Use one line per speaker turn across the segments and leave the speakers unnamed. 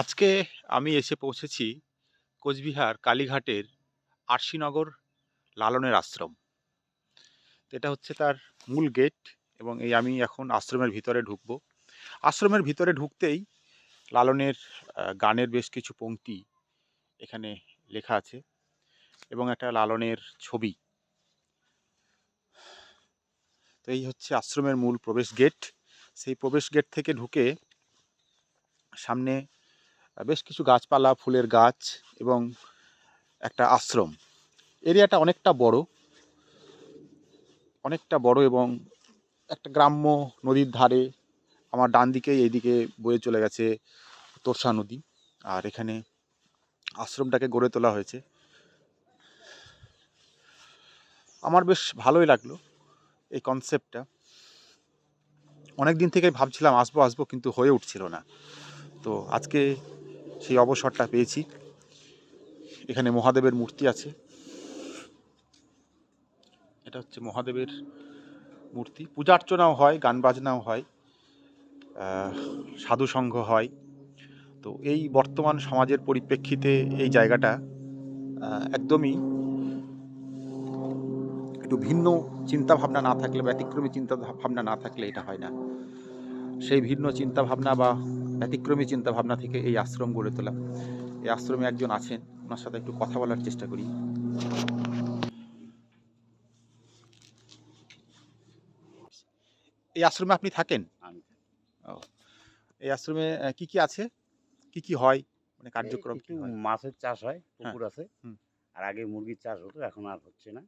আজকে আমি এসে পৌঁছেছি কোচবিহার কালীঘাটের আরশিনগর লালনের আশ্রম। এটা হচ্ছে তার মূল গেট এবং এই আমি এখন আশ্রমের ভিতরে ঢুকবো। আশ্রমের ভিতরে ঢুকতেই লালনের গানের বেশ কিছু পংক্তি এখানে লেখা আছে এবং একটা লালনের ছবি। তো এই হচ্ছে আশ্রমের মূল প্রবেশ গেট। সেই প্রবেশ গেট থেকে ঢুকে সামনে বেশ কিছু গাছপালা, ফুলের গাছ এবং একটা আশ্রম। এরিয়াটা অনেকটা বড়। অনেকটা বড় এবং একটা গ্রাম্য নদীর ধারে আমার ডান দিকে এইদিকে বয়ে চলে গেছে তোরসা নদী। আর এখানে আশ্রমটাকে গড়ে তোলা হয়েছে। আমার বেশ ভালোই লাগল এই কনসেপ্টটা অনেক দিন থেকে ভাবছিলাম আসব আসব, কিন্তু হয়ে উঠছিল না। তো আজকে সেই অবসরটা পেয়েছি। এখানে মহাদেবের মূর্তি আছে। এটা হচ্ছে মহাদেবের মূর্তি। পূজা অর্চনাও হয়, গান বাজনাও হয় সাধু সংঘ হয়। তো এই বর্তমান সমাজের পরিপ্রেক্ষিতে এই জায়গাটা একদমই একটু ভিন্ন চিন্তা ভাবনা না থাকলে ব্যতিক্রমী চিন্তা ভাবনা না থাকলে এটা হয় না। সেই ভিন্ন চিন্তা ভাবনা বা ব্যতিক্রমী চিন্তা ভাবনা থেকে এই আশ্রম গড়ে তোলা। এই আশ্রমে একজন আছেন ওনার সাথে একটু কথা বলার চেষ্টা করি। এই আশ্রমে আপনি থাকেন? এই আশ্রমে কি কি আছে? কি কি হয়? মানে কার্যক্রম কি
মাছের চাষ হয় পুকুর আছে। আর আগে মুরগির চাষ হতো এখন আর হচ্ছে না।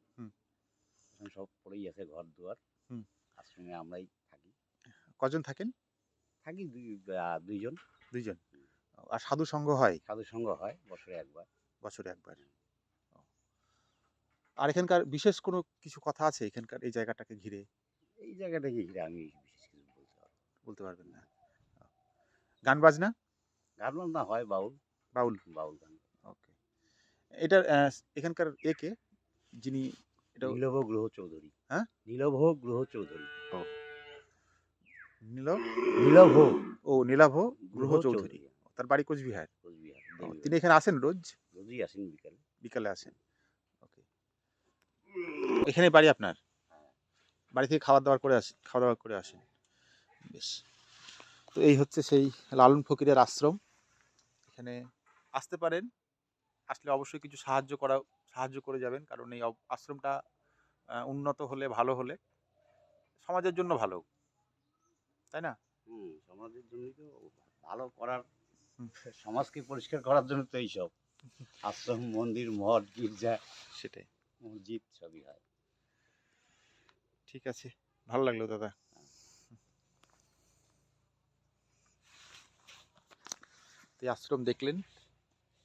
সব পড়েই আছে ঘর দুয়ার। আশ্রমে আমরাই
কজন থাকেন?
থাকি দুই আহ, দুইজন।
দুইজন। আর সাধু সংঘ হয়?
সাধু সঙ্গ হয় বছরে একবার।
বছরে একবার। ও। আর এখানকার বিশেষ কোনো কিছু কথা আছে এখানকার এই জায়গাটাকে ঘিরে?
এই জায়গাটাকে ঘিরে আমি বিশেষ কিছু বলতে পারব না।
বলতে পারবেন না। ও। গান বাজনা?
গান বাজনা হয় বাউল।
বাউল।
বাউল গান
ওকে। এটা আহ, এখানকার একে যিনি এটা
নীলভ গ্রহ চৌধুরী
হ্যাঁ?
নীলভ গ্রহ চৌধুরী
নীল
নীলভ?
ও নীলাভ
গ্রহ
চৌধুরী। তার বাড়ি কোচবিহার। তিনি এখানে আসেন রোজ?
রোজই আসেন বিকালে।
বিকালে আসেন। ওকে। এখানে বাড়ি আপনার? বাড়ি থেকে খাবার দাবার করে আসেন খাওয়া দাওয়া করে আসেন। বেশ। তো এই হচ্ছে সেই লালন ফকিরের আশ্রম। এখানে আসতে পারেন। আসলে অবশ্যই কিছু সাহায্য করা সাহায্য করে যাবেন। কারণ এই আশ্রমটা উন্নত হলে ভালো হলে সমাজের জন্য ভালো। তাই না?
হুম সমাজের জন্যই তো ভালো করার সমাজকে পরিষ্কার করার জন্য তো এইসব। আশ্রম মন্দির মঠ গির্জা
সেটাই।
মসজিদ সবই হয়।
ঠিক আছে। ভালো লাগল দাদা। তো এই আশ্রম দেখলেন।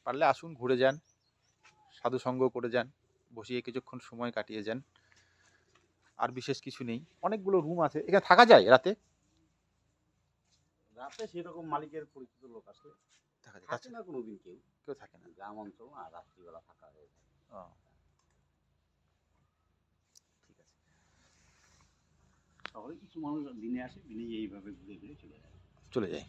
পারলে আসুন ঘুরে যান সাধু সঙ্গ করে যান বসিয়ে কিছুক্ষণ সময় কাটিয়ে যান। আর বিশেষ কিছু নেই। অনেকগুলো রুম আছে। এখানে থাকা যায় রাতে?
রাতে সেরকম মালিকের পরিচিত লোক আসলে
থাকে আচ্ছা,
না কোনোদিন কেউ।
কেউ থাকে না।
গ্রাম অঞ্চল না রাত্রিবেলা থাকা হয়ে যায়।
ঠিক আছে।
তাহলে কিছু মানুষ দিনে আসে দিনে এইভাবে ঘুরে ঘুরে চলে যায়।
চলে যাই